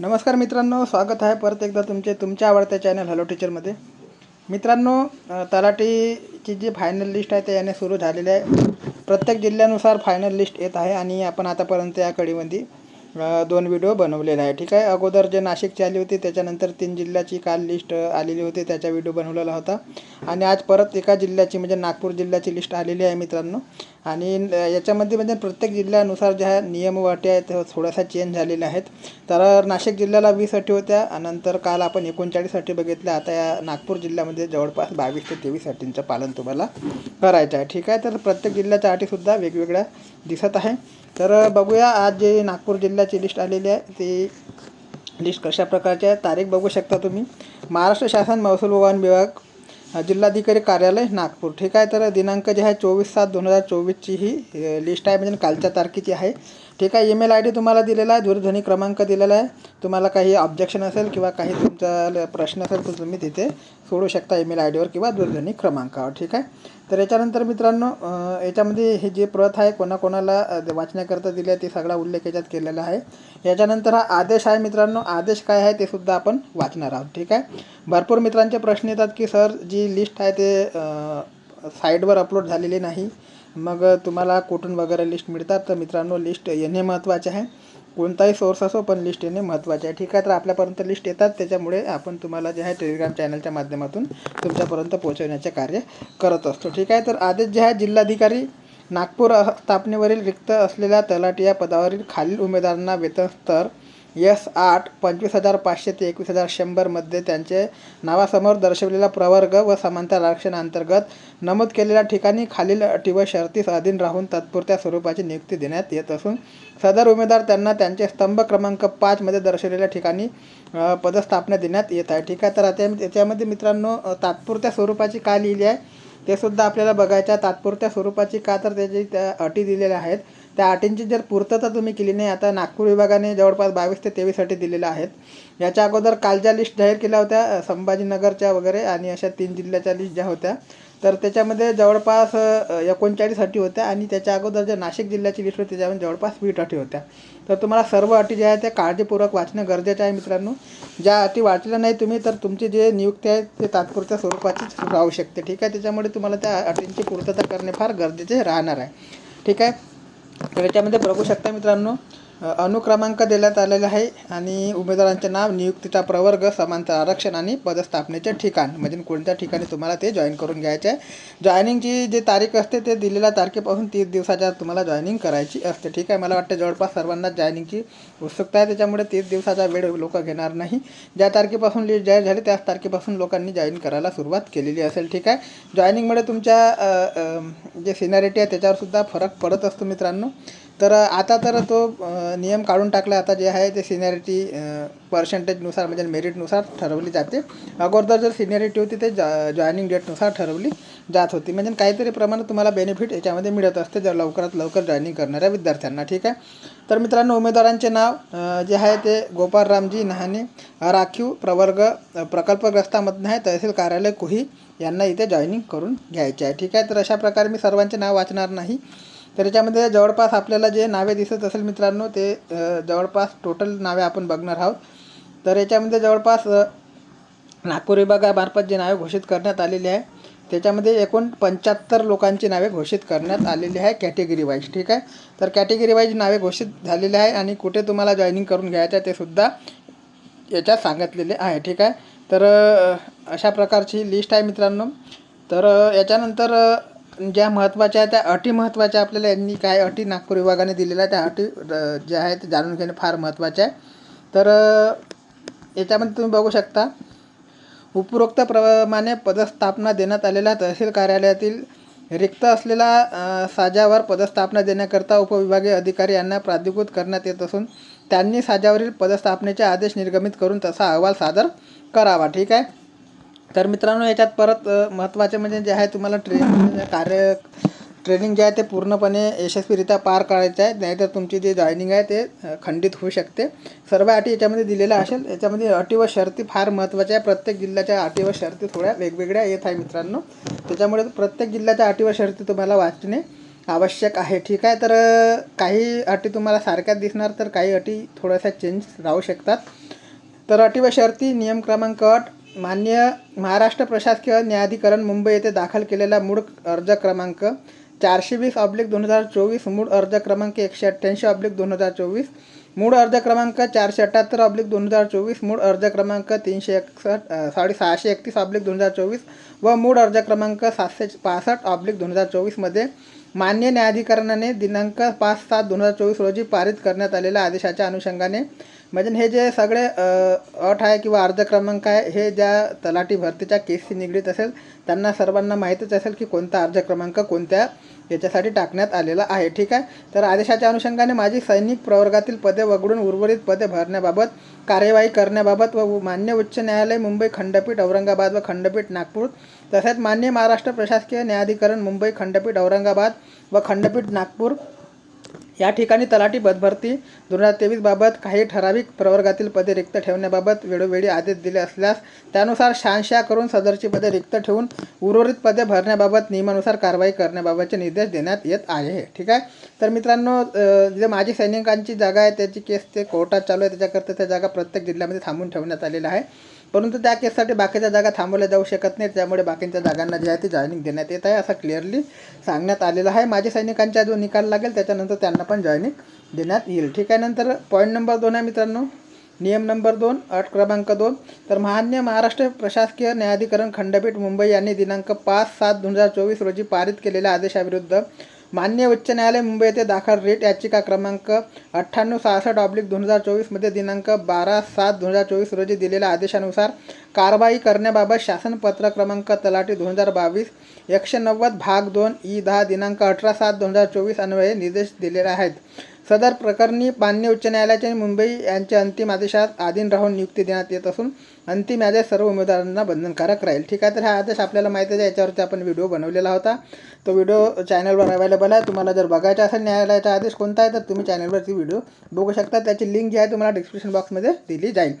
नमस्कार मित्रांनो स्वागत आहे परत एकदा तुमचे तुमच्या आवडत्या चॅनल हॅलो टीचरमध्ये मित्रांनो तलाठीची जी फायनल लिस्ट आहे ते याने सुरू झालेली आहे. प्रत्येक जिल्ह्यानुसार फायनल लिस्ट येत आहे आणि आपण आतापर्यंत या कडीमध्ये दोन व्हिडिओ बनवलेले आहे. ठीक आहे? अगोदर जे नाशिकची आली होती त्याच्यानंतर तीन जिल्ह्याची काल लिस्ट आलेली होती त्याचा व्हिडिओ बनवलेला होता. आणि आज परत एका जिल्ह्याची म्हणजे नागपूर जिल्ह्याची लिस्ट आलेली आहे मित्रांनो. आणि याच्यामध्ये म्हणजे प्रत्येक जिल्ह्यानुसार ज्या नियम आहेत त्या थोड्याशा चेंज झालेल्या आहेत. तर नाशिक जिल्ह्याला वीस अटी होत्या नंतर काल आपण एकोणचाळीस अटी बघितल्या. आता या नागपूर जिल्ह्यामध्ये जवळपास बावीस ते तेवीस अटींचं पालन तुम्हाला करायचं आहे. ठीक आहे? तर प्रत्येक जिल्ह्याच्या अटीसुद्धा वेगवेगळ्या दिसत आहे. तर बघूया आज जे नागपूर जिल्ह्याची लिस्ट आलेली आहे ती लिस्ट कशा प्रकारची आहे? तारीख बघू शकता तुम्ही. महाराष्ट्र शासन महसूल भवन वन विभाग जिल्हाधिकारी कार्यालय नागपूर. ठीक आहे तर दिनांक जे आहे चोवीस सात दोन हजार चोवीसची ही लिस्ट आहे. म्हणजे कालच्या तारखेची आहे. ठीक आहे ईमेल आय डी तुम्हाला दिलेला आहे दूरध्वनी क्रमांक दिलेला आहे. तुम्हाला काही ऑब्जेक्शन असेल किंवा काही तुमचा ल- प्रश्न असेल तर तुम्ही तिथे सोडू शकता ईमेल आय डीवर किंवा दूरध्वनी क्रमांकावर ठीक आहे? तर याच्यानंतर मित्रांनो याच्यामध्ये हे जे प्रत आहे कोणाकोणाला वाचण्याकरता दिले आहे ते सगळा उल्लेख याच्यात केलेला आहे. याच्यानंतर हा आदेश आहे मित्रांनो आदेश काय आहे ते सुद्धा आपण वाचणार आहोत ठीक आहे? भरपूर मित्रांचे प्रश्न येतात की सर जी लिस्ट आहे ते साईडवर अपलोड झालेली नाही. मग तुम्हाला कुठून वगैरे लिस्ट मिळतात? तर मित्रांनो लिस्ट येणे महत्त्वाचे आहे. कोणताही सोर्स असो पण लिस्ट येणे महत्त्वाचे आहे. ठीक आहे तर आपल्यापर्यंत लिस्ट येतात. त्याच्यामुळे आपण तुम्हाला जे आहे टेलिग्राम चॅनलच्या माध्यमातून तुमच्यापर्यंत पोहोचवण्याचे कार्य करत असतो. ठीक आहे तर आदेश जे आहे जिल्हाधिकारी नागपूर स्थापनेवरील रिक्त असलेल्या तलाठी या पदावरील खालील उमेदवारांना वेतन स्तर यस आठ पंचवीस हजार पाचशे ते एकवीस हजार शंभरमध्ये त्यांचे नावासमोर दर्शवलेला प्रवर्ग व समांतर आरक्षणाअंतर्गत नमूद केलेल्या ठिकाणी खालील अटी व शर्तीस अधीन राहून तात्पुरत्या स्वरूपाची नियुक्ती देण्यात येत असून सदर उमेदवार त्यांना त्यांचे स्तंभ क्रमांक पाचमध्ये दर्शवलेल्या ठिकाणी पदस्थापना देण्यात येत आहे. ठीक आहे तर आता याच्यामध्ये मित्रांनो तात्पुरत्या स्वरूपाची काय लिहिली आहे? ते सुद्धा आपल्याला बघायच्या तात्पुरत्या स्वरूपाची का तर त्याची त्या अटी दिलेल्या आहेत. त्या अटींची जर पूर्तता तुम्ही केली नाही आता नागपूर विभागाने जवळपास बावीस ते तेवीस अटी दिलेल्या आहेत. याच्या अगोदर काल ज्या लिस्ट जाहीर केल्या होत्या संभाजीनगरच्या वगैरे आणि अशा तीन जिल्ह्याच्या लिस्ट ज्या होत्या. तर त्याच्यामध्ये जवळपास एकोणचाळीससाठी एकोणचाळीस अटी होत्या आणि त्याच्या अगोदर ज्या नाशिक जिल्ह्याची लिस्ट होती त्याच्यामध्ये जवळपास वीट अटी होत्या. तर तुम्हाला सर्व अटी ज्या आहेत त्या काळजीपूर्वक वाचणं गरजेचं आहे मित्रांनो. ज्या अटी वाचल्या नाही तुम्ही तर तुमची जे नियुक्ती आहे ते तात्पुरत्या स्वरूपाचीच राहू शकते. ठीक आहे? त्याच्यामुळे तुम्हाला त्या अटींची पूर्तता करणे फार गरजेचे राहणार आहे. ठीक आहे? तर याच्यामध्ये बघू शकता मित्रांनो अनुक्रमांक देण्यात आलेला आहे आणि उमेदवारांचे नाव नियुक्तीचा प्रवर्ग समांतर आरक्षण आणि पदस्थापनेचे ठिकाण. म्हणजे कोणत्या ठिकाणी तुम्हाला ते जॉईन करून घ्यायचे आहे? जॉईनिंगची जी तारीख असते ते दिलेल्या तारखेपासून तीस दिवसाच्या तुम्हाला जॉईनिंग करायची असते. ठीक आहे? मला वाटतं जवळपास सर्वांना जॉईनिंगची उत्सुकता आहे. त्याच्यामुळे तीस दिवसाचा वेळ लोक घेणार नाही. ज्या तारखेपासून लिस्ट जाहीर झाली त्याच तारखेपासून लोकांनी जॉईन करायला सुरुवात केलेली असेल. ठीक आहे? जॉईनिंगमुळे तुमच्या जे सिनॅरिटी आहे त्याच्यावर सुद्धा फरक पडत असतो मित्रांनो. तर आता तर तो नियम काढून टाकला. आता जे आहे ते सिनियरिटी पर्सेंटेजनुसार म्हणजे मेरिटनुसार ठरवली जाते. अगोदर जर सिनियरिटी होती ते जॉ जॉईनिंग डेटनुसार ठरवली जात होती. म्हणजे काहीतरी प्रमाणात तुम्हाला बेनिफिट याच्यामध्ये मिळत असते जर लवकरात लवकर जॉईनिंग करणाऱ्या विद्यार्थ्यांना. ठीक आहे? तर मित्रांनो उमेदवारांचे नाव जे आहे ते गोपालरामजी नहाने राखीव प्रवर्ग प्रकल्पग्रस्तामधनं आहे. तहसील कार्यालय कुही यांना इथे जॉईनिंग करून घ्यायचे आहे. ठीक आहे? तर अशा प्रकारे मी सर्वांचे नाव वाचणार नाही. तर याच्यामध्ये जवळपास आपल्याला जे नावे दिसत असेल मित्रांनो ते जवळपास टोटल नावे आपण बघणार आहोत. तर याच्यामध्ये जवळपास नागपूर विभागामार्फत जे नावे घोषित करण्यात आलेली आहे त्याच्यामध्ये एकूण पंच्याहत्तर लोकांची नावे घोषित करण्यात आलेली आहे कॅटेगरी वाईज ठीक आहे? तर कॅटेगरी वाईज नावे घोषित झालेले आहे आणि कुठे तुम्हाला जॉईनिंग करून घ्यायचं आहे ते सुद्धा याच्यात सांगितलेले आहे ठीक आहे? तर अशा प्रकारची लिस्ट आहे मित्रांनो. तर याच्यानंतर ज्या महत्त्वाच्या आहेत त्या अटी महत्त्वाच्या आपल्याला यांनी काय अटी नागपूर विभागाने दिलेल्या त्या अटी ज्या आहेत ते जाणून घेणे फार महत्त्वाचे आहे. तर याच्यामध्ये तुम्ही बघू शकता उपरोक्त प्रमाणे पदस्थापना देण्यात आलेल्या तहसील कार्यालयातील रिक्त असलेला साजावर पदस्थापना देण्याकरता उपविभागीय अधिकारी यांना प्राधिकृत करण्यात येत असून त्यांनी साजावरील पदस्थापनेचे आदेश निर्गमित करून तसा अहवाल सादर करावा. ठीक आहे? तर मित्रांनो याच्यात परत महत्त्वाचे म्हणजे जे आहे तुम्हाला ट्रेनिंग म्हणजे कार्य ट्रेनिंग जे आहे ते पूर्णपणे यशस्वीरित्या पार करायचे आहे. नाहीतर तुमची जी जॉईनिंग आहे ते खंडित होऊ शकते. सर्व अटी याच्यामध्ये दिलेल्या असेल. याच्यामध्ये अटी व शर्ती फार महत्त्वाच्या आहे. प्रत्येक जिल्ह्याच्या अटी व शर्ती थोड्या वेगवेगळ्या येत आहे मित्रांनो. त्याच्यामुळे प्रत्येक जिल्ह्याच्या अटी व शर्ती तुम्हाला वाचणे आवश्यक आहे. ठीक आहे? तर काही अटी तुम्हाला सारख्याच दिसणार तर काही अटी थोड्याशा चेंज राहू शकतात. तर अटी व शर्ती नियम क्रमांक अट मान्य महाराष्ट्र प्रशासकीय न्यायाधिकरण मुंबई येथे दाखल केलेला मूळ अर्ज क्रमांक चारशे वीस ऑब्लिक दोन हजार चोवीस मूळ अर्ज क्रमांक एकशे अठ्ठ्याऐंशी ऑब्लिक दोन हजार चोवीस मूळ अर्ज क्रमांक चारशे अठ्ठ्याहत्तर ऑब्लिक दोन हजार चोवीस मूळ अर्ज क्रमांक तीनशे एकसष्ट सॉरी सहाशे एकतीस ऑब्लिक दोन हजार चोवीस व मूळ अर्ज क्रमांक सातशे पासष्ट ऑब्लिक दोन हजार चोवीसमध्ये मान्य न्यायाधिकरणाने दिनांक पाच सात दोन हजार चोवीस रोजी पारित करण्यात आलेल्या आदेशाच्या अनुषंगाने म्हणजे हे जे सगळे अट आहे किंवा अर्ज क्रमांक आहे हे ज्या तलाठी भरतीच्या केसशी निगडीत असेल त्यांना सर्वांना माहीतच असेल की कोणता अर्ज क्रमांक कोणत्या याच्यासाठी टाकण्यात आलेला आहे. ठीक आहे? तर आदेशाच्या अनुषंगाने माझी सैनिक प्रवर्गातील पदे वगळून उर्वरित पदे भरण्याबाबत कार्यवाही करण्याबाबत व मान्य उच्च न्यायालय मुंबई खंडपीठ औरंगाबाद व खंडपीठ नागपूर तसेच मान्य महाराष्ट्र प्रशासकीय न्यायाधिकरण मुंबई खंडपीठ औरंगाबाद व खंडपीठ नागपूर या ठिकाणी तलाठी पदभरती दोन हजार तेवीसबाबत काही ठराविक प्रवर्गातील पदे रिक्त ठेवण्याबाबत वेळोवेळी आदेश दिले असल्यास त्यानुसार शहानिशा करून सदरची पदे रिक्त ठेवून उर्वरित पदे भरण्याबाबत नियमानुसार कारवाई करण्याबाबतचे निर्देश देण्यात येत आहे. ठीक आहे? तर मित्रांनो जे माजी सैनिकांची जागा आहे त्याची केस ते कोर्टात चालू आहे. त्याच्याकरता त्या जागा प्रत्येक जिल्ह्यामध्ये थांबून ठेवण्यात आलेल्या आहे परंतु त्या केससाठी बाकीच्या जागा थांबवल्या जाऊ शकत नाहीत. त्यामुळे बाकीच्या जागांना जे आहे ते जॉईनिंग देण्यात येत आहे असं क्लिअरली सांगण्यात आलेलं आहे. माझ्या सैनिकांचा जो निकाल लागेल त्याच्यानंतर त्यांना पण जॉईनिंग देण्यात येईल. ठीक आहे नंतर पॉईंट नंबर दोन आहे मित्रांनो. नियम नंबर दोन अट क्रमांक दोन. तर महान्य महाराष्ट्र प्रशासकीय न्यायाधिकरण खंडपीठ मुंबई यांनी दिनांक पाच सात दोन हजार चोवीस रोजी पारित केलेल्या आदेशाविरुद्ध मान्य उच्च न्यायालय मुंबई येथे दाखल रेट याचिका क्रमांक अठ्ठ्याण्णव सहासष्ट ऑब्लिक दोन हजार चोवीसमध्ये दिनांक बारा सात दोन हजार चोवीस रोजी दिलेल्या आदेशानुसार कारवाई करण्याबाबत शासनपत्र क्रमांक तलाठी दोन हजार बावीस एकशे नव्वद भाग दोन ई दहा दिनांक अठरा सात दोन हजार चोवीस अन्वये निर्देश दिलेले आहेत. सदर प्रकरणी मान्य उच्च न्यायालयाचे मुंबई यांच्या अंतिम आदेशात अधीन राहून नियुक्ती देण्यात येत असून अंतिम आदेश सर्व उमेदवारांना बंधनकारक राहील. ठीक आहे तर हा आदेश आपल्याला माहिती आहे याच्यावरती आपण व्हिडिओ बनवलेला होता. तो व्हिडिओ चॅनलवर अवेलेबल आहे. तुम्हाला जर बघायचा असेल न्यायालयाचा आदेश कोणता आहे तर तुम्ही चॅनलवरती व्हिडिओ बघू शकता. त्याची लिंक जी आहे तुम्हाला डिस्क्रिप्शन बॉक्समध्ये दिली जाईल.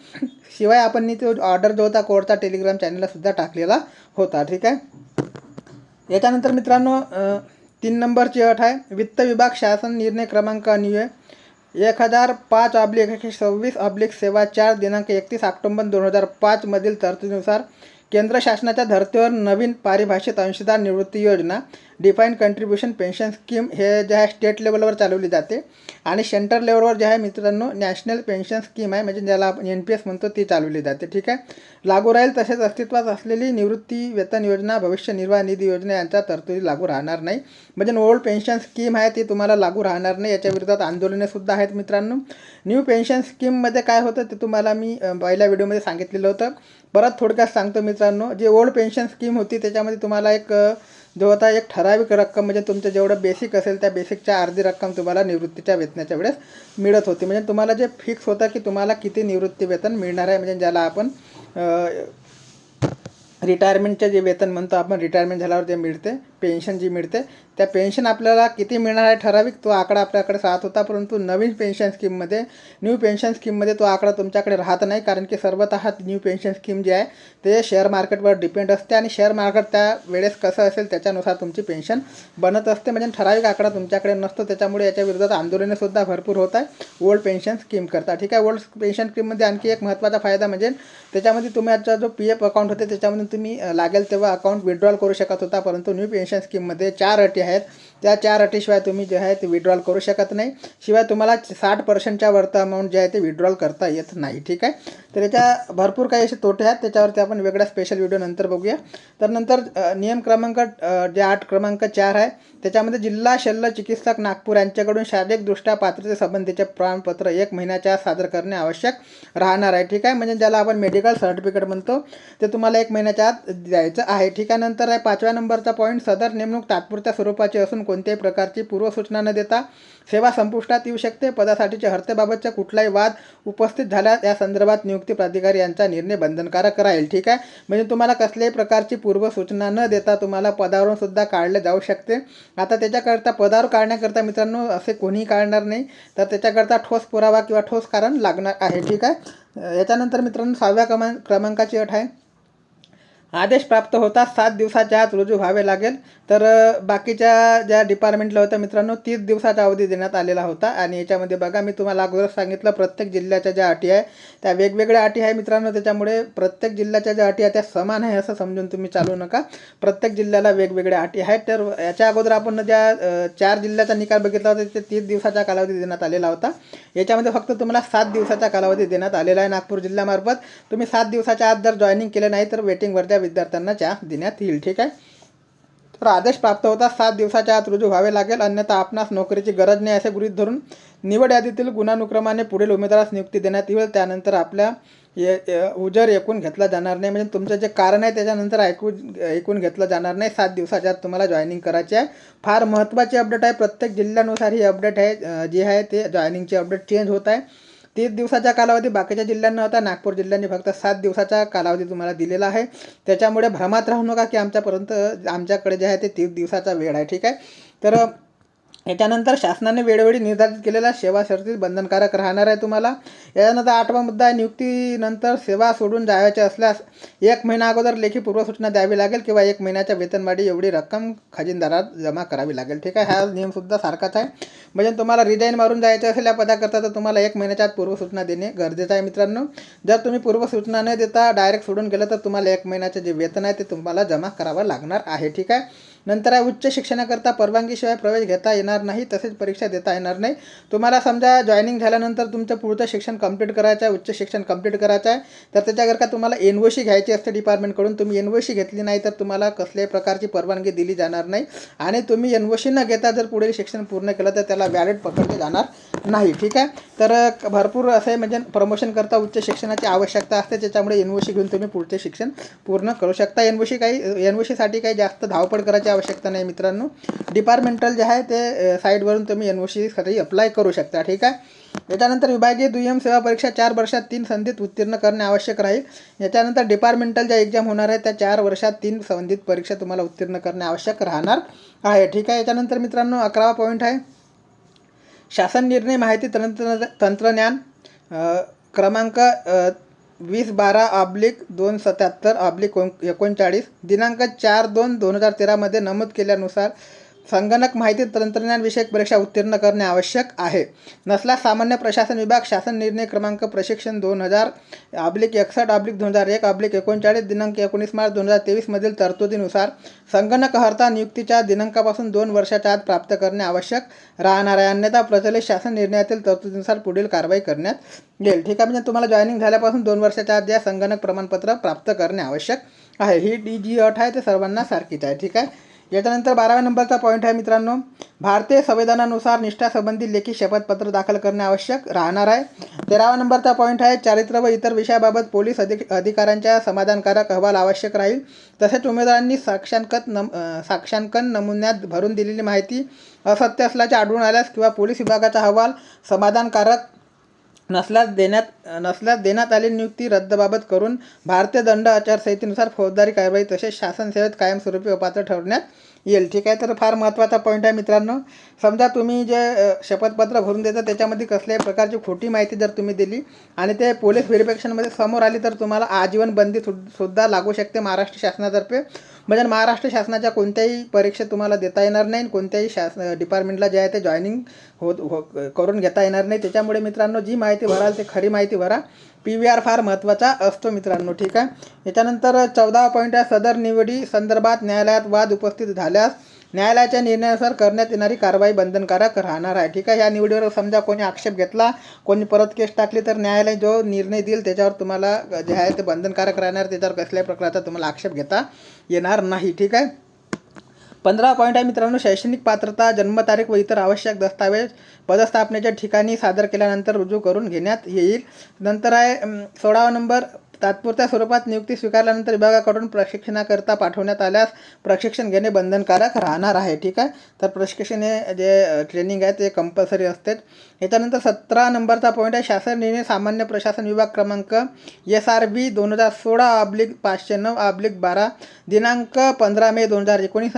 शिवाय आपण तो ऑर्डर जो होता कोर्टचा टेलिग्राम चॅनलला सुद्धा टाकलेला होता. ठीक आहे? याच्यानंतर मित्रांनो तीन नंबरची अट आहे. वित्त विभाग शासन निर्णय क्रमांक अन्वये एक हजार पाच ऑब्लिक एकशे सव्वीस ऑब्लिक सेवा चार दिनांक एकतीस ऑक्टोबर दोन हजार पाचमधील तरतुदीनुसार केंद्र शासनाच्या धर्तीवर नवीन पारिभाषित अंशदार निवृत्ती योजना डिफाईन कंट्रीब्युशन पेन्शन स्कीम हे जे आहे स्टेट लेवलवर चालवली जाते. आणि सेंटर लेवलवर जे आहे मित्रांनो नॅशनल पेन्शन स्कीम आहे म्हणजे ज्याला आपण एन पी एस म्हणतो ती चालवली जाते. ठीक आहे? लागू राहील तसेच अस्तित्वात असलेली निवृत्ती वेतन योजना भविष्य निर्वाह निधी योजना यांच्या तरतुदी लागू राहणार नाही. म्हणजे ओल्ड पेन्शन स्कीम आहे ती तुम्हाला लागू राहणार नाही. याच्या विरोधात आंदोलनेसुद्धा आहेत मित्रांनो. न्यू पेन्शन स्कीममध्ये काय होतं ते तुम्हाला मी पहिल्या व्हिडिओमध्ये सांगितलेलं होतं. परत थोडक्यात सांगतो मित्रांनो. जे ओल्ड पेन्शन स्कीम होती त्याच्यामध्ये तुम्हाला एक जो आता एक ठराविक रक्कम म्हणजे तुमचं जेवढं बेसिक असेल त्या बेसिकच्या अर्धी रक्कम तुम्हाला निवृत्तीच्या वेतनाच्या वेळेस मिळत होती. म्हणजे तुम्हाला जे फिक्स होतं की तुम्हाला किती निवृत्ती वेतन मिळणार आहे म्हणजे ज्याला आपण रिटायरमेंटचे जे वेतन म्हणतो आपण रिटायरमेंट झाल्यावर जे मिळते पेन्शन जी मिळते त्या पेन्शन आपल्याला किती मिळणार आहे ठराविक तो आकडा आपल्याकडे राहत होता परंतु नवीन पेन्शन स्कीममध्ये न्यू पेन्शन स्कीममध्ये तो आकडा तुमच्याकडे राहत नाही कारण की सर्वत न्यू पेन्शन स्कीम जी आहे ते शेअर मार्केटवर डिपेंड असते आणि शेअर मार्केट त्या वेळेस कसं असेल त्याच्यानुसार तुमची पेन्शन बनत असते. म्हणजे ठराविक आकडा तुमच्याकडे नसतो त्याच्यामुळे याच्या विरोधात आंदोलनंसुद्धा भरपूर होत आहे ओल्ड पेन्शन स्कीम करता. ठीक आहे ओल्ड पेन्शन स्कीममध्ये आणखी एक महत्त्वाचा फायदा म्हणजे त्याच्यामध्ये तुमचा जो पी एफ अकाउंट होते त्याच्यामध्ये तुम्ही लागेल तेव्हा अकाउंट विड्रॉल करू शकत होता परंतु न्यू पेन्शन स्कीममध्ये चार अटी आहेत. त्या चार अटीशिवाय तुम्ही जे आहे ते विड्रॉल करू शकत नाही. शिवाय तुम्हाला साठ पर्सेंटच्या वरतं अमाऊंट जे आहे ते विड्रॉल करता येत नाही. ठीक आहे? तर याच्या भरपूर काही असे तोटे आहेत. त्याच्यावरती आपण वेगळा स्पेशल व्हिडिओ नंतर बघूया. तर नंतर नियम क्रमांक जे आठ क्रमांक चार आहे त्याच्यामध्ये जिल्हा शल्य चिकित्सक नागपूर यांच्याकडून शारीरिकदृष्ट्या पात्रतेसंबंधीचे प्रमाणपत्र एक महिन्याच्या आत सादर करणे आवश्यक राहणार आहे. ठीक आहे? म्हणजे ज्याला आपण मेडिकल सर्टिफिकेट म्हणतो ते तुम्हाला एक महिन्याच्या आत द्यायचं आहे. ठीक आहे? नंतर आहे पाचव्या नंबरचा पॉईंट सदर नेमणूक तात्पुरत्या स्वरूपाची असून कोणत्याही प्रकारची पूर्वसूचना न देता सेवा संपुष्टात येऊ शकते. पदासाठीच्या हर्तेबाबतचा कुठलाही वाद उपस्थित झाल्यास या संदर्भात नियुक्ती प्राधिकारी यांचा निर्णय बंधनकारक राहील. ठीक आहे? म्हणजे तुम्हाला कसल्याही प्रकारची पूर्वसूचना न देता तुम्हाला पदावरून सुद्धा काढले जाऊ शकते. आता त्याच्याकरता पदावर काढण्याकरता मित्रांनो असे कोणीही काढणार नाही. तर त्याच्याकरता ठोस पुरावा किंवा ठोस कारण लागणार आहे. ठीक आहे? याच्यानंतर मित्रांनो सहाव्या क्रमां क्रमांकाची अट आहे. आदेश प्राप्त होता सात दिवसाच्या आत रुजू व्हावे लागेल. तर बाकीच्या ज्या डिपार्टमेंटला होत्या मित्रांनो तीस दिवसाचा अवधी देण्यात आलेला होता. आणि याच्यामध्ये बघा मी तुम्हाला अगोदर सांगितलं प्रत्येक जिल्ह्याच्या ज्या अटी आहे त्या वेगवेगळ्या अटी आहे मित्रांनो. त्याच्यामुळे प्रत्येक जिल्ह्याच्या ज्या अटी आहे त्या समान आहे असं समजून तुम्ही चालू नका. प्रत्येक जिल्ह्याला वेगवेगळ्या अटी आहेत. तर याच्या अगोदर आपण ज्या चार जिल्ह्याचा निकाल बघितला होता ते तीस दिवसाचा कालावधी देण्यात आलेला होता. याच्यामध्ये फक्त तुम्हाला सात दिवसाचा कालावधी देण्यात आलेला आहे नागपूर जिल्ह्यामार्फत. तुम्ही सात दिवसाच्या आत जर जॉईनिंग केलं नाही तर वेटिंगवरच्या विद्यार्थ्यांना चान्स देण्यात येईल ठीक आहे? तर आदेश प्राप्त होता सात दिवसाच्या आत रुजू व्हावे लागेल अन्यथा आपणास नोकरीची गरज नाही असे गृहीत धरून निवड यादीतील गुणानुक्रमाने पुढील उमेदवारास नियुक्ती देण्यात येईल. त्यानंतर आपल्या ये उजर ऐकून घेतला जाणार नाही. म्हणजे तुमचं जे कारण आहे त्याच्यानंतर ऐकून ऐकून घेतलं जाणार नाही. सात दिवसाच्या आत तुम्हाला जॉईनिंग करायची आहे. फार महत्त्वाची अपडेट आहे. प्रत्येक जिल्ह्यानुसार ही अपडेट आहे. जी आहे ते जॉईनिंगची अपडेट चेंज होत आहे. तीस दिवसाचा कालावधी बाकीच्या जिल्ह्यांना होता. नागपूर जिल्ह्यांनी फक्त सात दिवसाचा कालावधी तुम्हाला दिलेला आहे. त्याच्यामुळे भ्रमात राहू नका की आमच्यापर्यंत आमच्याकडे जे आहे ते तीस दिवसाचा वेळ आहे. ठीक आहे? तर याच्यानंतर शासनाने वेळोवेळी निर्धारित केलेल्या सेवा शर्ती बंधनकारक राहणार आहे तुम्हाला. याच्यानंतर आठवा मुद्दा आहे नियुक्तीनंतर सेवा सोडून जायचे असल्यास एक महिना अगोदर लेखी पूर्वसूचना द्यावी लागेल किंवा एक महिन्याच्या वेतनवाढी एवढी रक्कम खजिनदारात जमा करावी लागेल. ठीक आहे हा नियमसुद्धा सारखाच आहे. म्हणजे तुम्हाला रिजाईन मारून जायचं असेल या पदाकरता तर तुम्हाला एक महिन्याच्या आत पूर्वसूचना देणे गरजेचं आहे मित्रांनो. जर तुम्ही पूर्वसूचना न देता डायरेक्ट सोडून गेलं तर तुम्हाला एक महिन्याचं जे वेतन आहे ते तुम्हाला जमा करावं लागणार आहे. ठीक आहे? नंतर आहे उच्च शिक्षणाकरता परवानगीशिवाय प्रवेश घेता येणार नाही तसेच परीक्षा देता येणार नाही. तुम्हाला समजा जॉईनिंग झाल्यानंतर तुमचं पुढचं शिक्षण कंप्लीट करायचं आहे उच्च शिक्षण कंप्लीट करायचं आहे तर त्याच्याकरता तुम्हाला एन ओ सी घ्यायची असते डिपार्टमेंटकडून तुम्ही एन ओ सी घेतली नाही तर तुम्हाला कसल्याही प्रकारची परवानगी दिली जाणार नाही. आणि तुम्ही एन ओ सी न घेता जर पुढील शिक्षण पूर्ण केलं तर त्याला व्हॅलिड पकडले जाणार नाही ठीक आहे? तर भरपूर असे म्हणजे प्रमोशन करता उच्च शिक्षणाची आवश्यकता असते त्याच्यामुळे एन ओ सी घेऊन तुम्ही पुढचे शिक्षण पूर्ण करू शकता. एन ओ सी काही एन ओ सीसाठी काही जास्त धावपळ करायची आवश्यकता नाही मित्रांनो. डिपार्टमेंटल जे आहे ते साईटवरून तुम्ही एन ओ सीसाठी अप्लाय करू शकता ठीक आहे? याच्यानंतर विभागीय दुय्यम सेवा परीक्षा चार वर्षात तीन संधीत उत्तीर्ण करणे आवश्यक राहील. याच्यानंतर डिपार्टमेंटल ज्या एक्झाम होणार आहे त्या चार वर्षात तीन संधीत परीक्षा तुम्हाला उत्तीर्ण करणे आवश्यक राहणार आहे ठीक आहे? याच्यानंतर मित्रांनो अकरावा पॉईंट आहे. शासन निर्णय माहिती तंत्र तंत्रज्ञान क्रमांक वीस बारा ऑब्लिक दोन सत्याहत्तर ऑब्लिक एकोणचाळीस. दिनांक चार दोन दोन हजार तेरामध्ये नमूद केल्यानुसार संगणक माहिती तंत्रज्ञान विषयक परीक्षा उत्तीर्ण करणे आवश्यक आहे. नसला सामान्य प्रशासन विभाग शासन निर्णय क्रमांक प्रशिक्षण दोन हजार ऑब्लिक एकसष्ट ऑब्लिक दोन हजार एक आब्लिक एकोणचाळीस दिनांक एकोणीस मार्च दोन हजार तेवीसमधील तरतुदीनुसार संगणकहर्ता नियुक्तीच्या दिनांकापासून दोन वर्षाच्या आत प्राप्त करणे आवश्यक राहणार आहे. अन्यथा प्रचलित शासन निर्णयातील तरतुदीनुसार पुढील कारवाई करण्यात येईल. ठीक आहे म्हणजे तुम्हाला जॉईनिंग झाल्यापासून दोन वर्षाच्या आत या संगणक प्रमाणपत्र प्राप्त करणे आवश्यक आहे. ही डी जी अट आहे ते सर्वांना सारखीच आहे. ठीक आहे? याच्यानंतर बाराव्या नंबरचा पॉईंट आहे मित्रांनो. भारतीय संविधानानुसार निष्ठासंबंधी लेखी शपथपत्र दाखल करणे आवश्यक राहणार आहे. तेरावा नंबरचा पॉईंट आहे चारित्र्य व इतर विषयाबाबत पोलीस अधिक अधिकाऱ्यांच्या समाधानकारक अहवाल आवश्यक राहील. तसेच उमेदवारांनी साक्षांकत नम साक्षांकन नमुन्यात भरून दिलेली माहिती असत्य असल्याचे आढळून आल्यास किंवा पोलीस विभागाचा अहवाल समाधानकारक नसल्यास देण्यात नसल्यास देण्यात आलेली नियुक्ती रद्दबाबत करून भारतीय दंड आचारसंहितेनुसार फौजदारी कारवाई तसेच शासन सेवेत कायमस्वरूपी अपात्र ठरवण्यात येईल. ठीक आहे तर फार महत्त्वाचा पॉईंट आहे मित्रांनो. समजा तुम्ही जे शपथपत्र भरून देता त्याच्यामध्ये कसल्याही प्रकारची खोटी माहिती जर तुम्ही दिली आणि ते पोलीस व्हेरिफिकेशनमध्ये समोर आली तर तुम्हाला आजीवन बंदी सु सुद्धा लागू शकते महाराष्ट्र शासनातर्फे. म्हणजे महाराष्ट्र शासनाच्या कोणत्याही परीक्षेत तुम्हाला देता येणार नाही आणि कोणत्याही शासन डिपार्टमेंटला जे आहे ते जॉईनिंग होत हो करून घेता येणार नाही. त्याच्यामुळे मित्रांनो जी माहिती भराल ते खरी माहिती भरा. पी व्ही आर फार महत्त्वाचा असतो मित्रांनो ठीक आहे? याच्यानंतर चौदा पॉईंट आहे सदर निवडी संदर्भात न्यायालयात वाद उपस्थित झाल्यास न्यायालयाच्या निर्णयानुसार करण्यात येणारी कारवाई बंधनकारक राहणार आहे. ठीक आहे? या निवडीवर समजा कोणी आक्षेप घेतला कोणी परत केस टाकली तर न्यायालय जो निर्णय देईल त्याच्यावर तुम्हाला जे आहे ते बंधनकारक राहणार त्याच्यावर कसल्याही प्रकारचा तुम्हाला आक्षेप घेता येणार नाही. ठीक आहे? पंधरा पॉईंट आहे मित्रांनो. शैक्षणिक पात्रता जन्मतारीख व इतर आवश्यक दस्तावेज पदस्थापनेच्या ठिकाणी सादर केल्यानंतर रुजू करून घेण्यात येईल. नंतर आहे सोळावा नंबर तात्पुरत्या स्वरूपात नियुक्ती स्वीकारल्यानंतर विभागाकडून प्रशिक्षणाकरता पाठवण्यात आल्यास प्रशिक्षण घेणे बंधनकारक राहणार आहे. ठीक आहे? तर प्रशिक्षण हे जे ट्रेनिंग आहे ते कंपल्सरी असते. याच्यानंतर सतरा नंबरचा पॉईंट आहे. शासन निर्णय सामान्य प्रशासन विभाग क्रमांक एस आर बी दोन हजार सोळा ऑब्लिक पाचशे नऊ आब्लिक बारा दिनांक पंधरा मे दोन हजार एकोणीस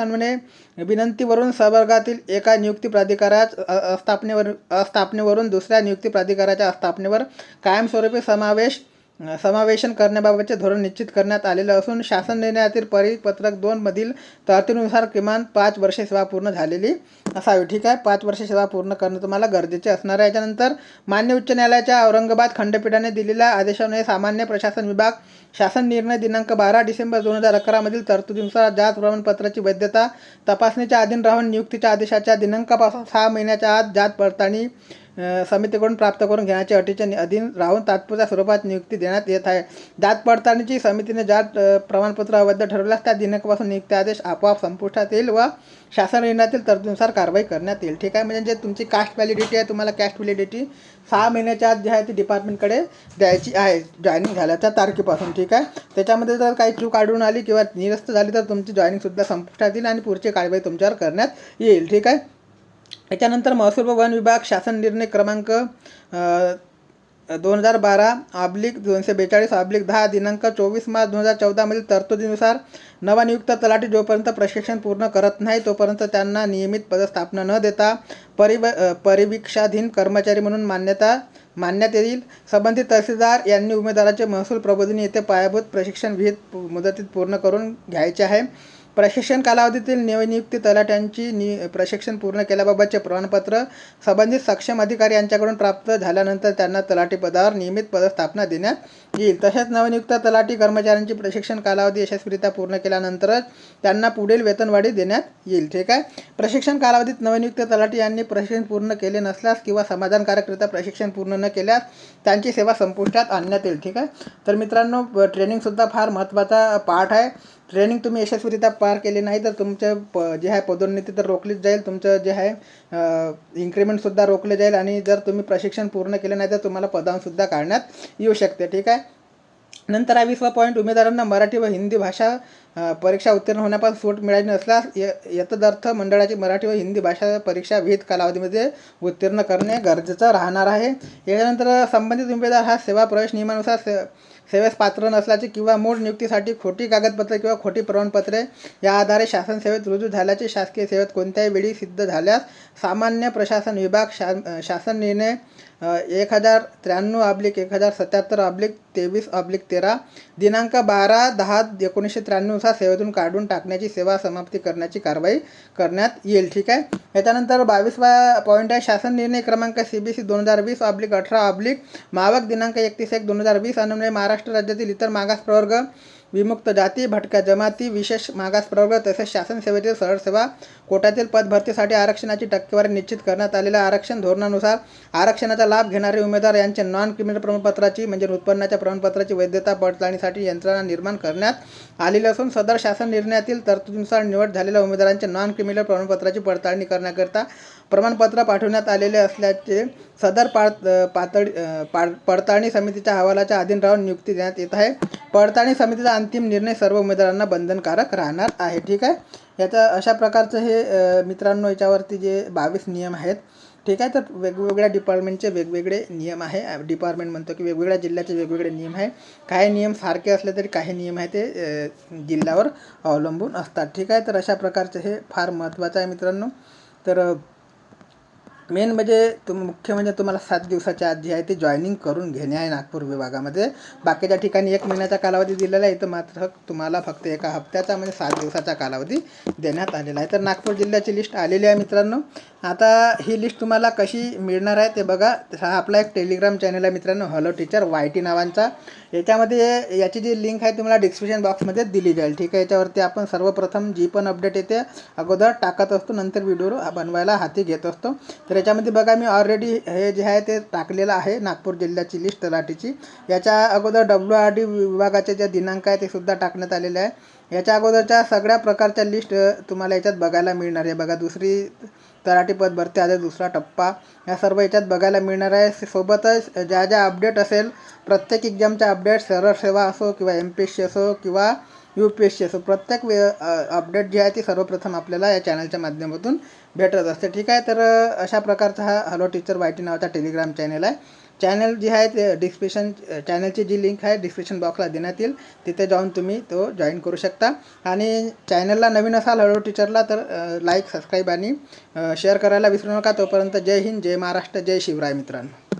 विनंतीवरून सहवर्गातील एका नियुक्ती प्राधिकारात स्थापनेवर स्थापनेवरून अस्थापनेवरून दुसऱ्या नियुक्ती प्राधिकाराच्या स्थापनेवर कायमस्वरूपी समावेश समावेशन करण्याबाबतचे धोरण निश्चित करण्यात आलेलं असून शासन निर्णयातील परिपत्रक दोनमधील तरतुदीनुसार किमान पाच वर्षे सेवा पूर्ण झालेली असावी. ठीक आहे. पाच वर्षे सेवा पूर्ण करणं तुम्हाला गरजेचे असणार आहे. याच्यानंतर मान्य उच्च न्यायालयाच्या औरंगाबाद खंडपीठाने दिलेल्या आदेशाने सामान्य प्रशासन विभाग शासन निर्णय दिनांक बारा डिसेंबर दोन हजार अकरामधील तरतुदीनुसार जात प्रमाणपत्राची वैधता तपासणीच्या अधीन राहून नियुक्तीच्या आदेशाच्या दिनांकापासून सहा महिन्याच्या आत जात पडताळणी समितीकडून प्राप्त करून घेण्याच्या अटीच्या अधीन राहून तात्पुरत्या स्वरूपात नियुक्ती देण्यात येत आहे. जात पडताळणीची समितीने जात प्रमाणपत्र अवैध ठरवल्यास त्या दिनांकापासून नियुक्ती आदेश आपोआप संपुष्टात येईल व शासन निर्णयातील तरतुदीनुसार कारवाई करण्यात येईल. ठीक आहे? म्हणजे जे तुमची कास्ट व्हॅलिडिटी आहे तुम्हाला कॅस्ट व्हॅलिडिटी सहा महिन्याच्या आत जी आहे ती डिपार्टमेंटकडे द्यायची आहे जॉईनिंग झाल्याच्या तारखेपासून. ठीक आहे? त्याच्यामध्ये जर काही चूक आढळून आली किंवा निरस्त झाली तर तुमची जॉईनिंगसुद्धा संपुष्टात येईल आणि पुढची कारवाई तुमच्यावर करण्यात येईल. ठीक आहे? याच्यानंतर महसूल व वन विभाग शासन निर्णय क्रमांक दोन हजार बारा ऑब्लिक दोनशे बेचाळीस ऑब्लिक दहा दिनांक चोवीस मार्च दोन हजार चौदामधील तरतुदीनुसार नवनियुक्त तलाठी जोपर्यंत प्रशिक्षण पूर्ण करत नाही तोपर्यंत त्यांना नियमित पदस्थापना न देता परिव परिवीक्षाधीन कर्मचारी म्हणून मान्यता मानण्यात येईल. संबंधित तहसीलदार यांनी उमेदवाराचे महसूल प्रबोधिनी येथे पायाभूत प्रशिक्षण विहित मुदतीत पूर्ण करून घ्यायचे आहे. प्रशिक्षण कालावधीतील नवनियुक्ती तलाट्यांची नि प्रशिक्षण पूर्ण केल्याबाबतचे प्रमाणपत्र संबंधित सक्षम अधिकारी यांच्याकडून प्राप्त झाल्यानंतर त्यांना तलाठी पदावर नियमित पदस्थापना देण्यात येईल. तसेच नवनियुक्त तलाठी कर्मचाऱ्यांची प्रशिक्षण कालावधी यशस्वीरित्या पूर्ण केल्यानंतरच त्यांना पुढील वेतनवाढी देण्यात येईल. ठीक आहे? प्रशिक्षण कालावधीत नवनियुक्त तलाठी यांनी प्रशिक्षण पूर्ण केले नसल्यास किंवा समाधानकारकरित्या प्रशिक्षण पूर्ण न केल्यास त्यांची सेवा संपुष्टात आणण्यात येईल. ठीक आहे? तर मित्रांनो ट्रेनिंगसुद्धा फार महत्त्वाचा पार्ट आहे. ट्रेनिंग तुम्ही यशस्वीरित्या पार केली नाही तर तुमचं प जे आहे पदोन्नती तर रोखलीच जाईल तुमचं जे आहे इन्क्रिमेंटसुद्धा रोखले जाईल आणि जर तुम्ही प्रशिक्षण पूर्ण केलं नाही तर तुम्हाला पदांसुद्धा काढण्यात येऊ शकते ठीक आहे? नंतर हा विसवा पॉईंट उमेदवारांना मराठी व हिंदी भाषा परीक्षा उत्तीर्ण होण्यापासून सूट मिळाली नसल्यास य यतदर्थ मंडळाची मराठी व हिंदी भाषा परीक्षा विहित कालावधीमध्ये उत्तीर्ण करणे गरजेचं राहणार आहे. याच्यानंतर संबंधित उमेदवार हा सेवा प्रवेश नियमानुसार से सेवेस पात्र नसल्याचे किंवा मूळ नियुक्तीसाठी खोटी कागदपत्रे किंवा खोटी प्रमाणपत्रे या आधारे शासन सेवेत रुजू झाल्याचे शासकीय सेवेत कोणत्याही वेळी सिद्ध झाल्यास सामान्य प्रशासन विभाग शा शासन निर्णय एक हजार त्र्याण्णव अब्लिक एक हजार सत्याहत्तर अब्लिक तेवीस अब्लिक तेरा दिनांक बारा दहा एकोणीसशे त्र्याण्णवचा सेवेतून काढून टाकण्याची सेवा समाप्ती करण्याची कारवाई करण्यात येईल. ठीक आहे? याच्यानंतर बावीसवा पॉईंट आहे. शासन निर्णय क्रमांक सी बी सी दोन हजार वीस अब्लिक अठरा अब्लिक मावक दिनांक एकतीस एक दोन हजार वीस अन्वये महाराष्ट्र राज्यातील इतर मागास प्रवर्ग विमुक्त जाती भटक्या जमाती विशेष मागास प्रवर्ग तसेच शासन सेवेतील सरळ सेवा कोट्यातील पदभरतीसाठी आरक्षणाची टक्केवारी निश्चित करण्यात आलेल्या आरक्षण धोरणानुसार आरक्षणाचा लाभ घेणारे उमेदवार यांचे नॉन क्रिमिनल प्रमाणपत्राची म्हणजे उत्पन्नाच्या प्रमाणपत्राची वैधता पडताळणीसाठी यंत्रणा निर्माण करण्यात आलेली असून सदर शासन निर्णयातील तरतुदीनुसार निवड झालेल्या उमेदवारांचे नॉन क्रिमिनल प्रमाणपत्राची पडताळणी करण्याकरिता प्रमाणपत्र पाठवण्यात आलेले असल्याचे सदर पा पातळी पा पडताळणी समितीच्या अहवालाच्या अधीन राहून नियुक्ती देण्यात येत आहे. पडताळणी समितीचा अंतिम निर्णय सर्व उमेदवारांना बंधनकारक राहणार आहे. ठीक आहे? याचा अशा प्रकारचं हे मित्रांनो याच्यावरती जे बावीस नियम आहेत ठीक आहे? तर वेगवेगळ्या डिपार्टमेंटचे वेगवेगळे नियम आहे. डिपार्टमेंट म्हणतो की वेगवेगळ्या जिल्ह्याचे वेगवेगळे नियम आहे. काही नियम सारखे असले तरी काही नियम आहे ते जिल्ह्यावर अवलंबून असतात. ठीक आहे? तर अशा प्रकारचे हे फार महत्त्वाचं आहे मित्रांनो. तर मेन म्हणजे तुम मुख्य म्हणजे तुम्हाला सात दिवसाच्या आत जे आहे ते जॉईनिंग करून घेणे आहे नागपूर विभागामध्ये. बाकीच्या ठिकाणी एक महिन्याचा कालावधी दिलेला आहे तर मात्र तुम्हाला फक्त एका हप्त्याचा म्हणजे सात दिवसाचा कालावधी देण्यात आलेला आहे. तर नागपूर जिल्ह्याची लिस्ट आलेली आहे मित्रांनो. आता ही लिस्ट तुम्हाला कशी मिळणार आहे ते बघा. हा आपला एक टेलिग्राम चॅनल आहे मित्रांनो हॅलो टीचर वाय टी नावांचा. याच्यामध्ये याची जी लिंक आहे तुम्हाला डिस्क्रिप्शन बॉक्समध्ये दिली जाईल. ठीक आहे याच्यावरती आपण सर्वप्रथम जी पण अपडेट येते अगोदर टाकत असतो नंतर व्हिडिओ बनवायला हाती घेत असतो. तर याच्यामध्ये बघा मी ऑलरेडी हे जे आहे ते टाकलेलं आहे नागपूर जिल्ह्याची लिस्ट तलाठीची. याच्या अगोदर डब्ल्यू आर डी विभागाचे जे दिनांक आहे ते सुद्धा टाकण्यात आलेले आहे. याच्या अगोदरच्या सगळ्या प्रकारच्या लिस्ट तुम्हाला याच्यात बघायला मिळणार आहे. बघा दुसरी तलाठी पद भरती आधी दुसरा टप्पा. या सर्व याच्यात बघायला मिळणार आहे. सोबतच ज्या ज्या अपडेट असेल प्रत्येक एक्झामच्या अपडेट सरळ सेवा असो किंवा एम पी एस सी असो किंवा यू पी एस सी असो प्रत्येक वे अपडेट जी आहे ती सर्वप्रथम आपल्याला या चॅनलच्या माध्यमातून भेटत असते. ठीक आहे? तर अशा प्रकारचा हा हॅलो टीचर वाय टी नावाचा टेलिग्राम चॅनल आहे. चॅनल जी आहे ते डिस्क्रिप्शन चॅनलची जी लिंक आहे डिस्क्रिप्शन बॉक्सला देण्यात येईल. तिथे जाऊन तुम्ही तो जॉईन करू शकता. आणि चॅनलला नवीन असाल हळू टीचरला तर लाईक सबस्क्राईब आणि शेअर करायला विसरू नका. तोपर्यंत जय हिंद जय महाराष्ट्र जय शिवराय मित्रांनो.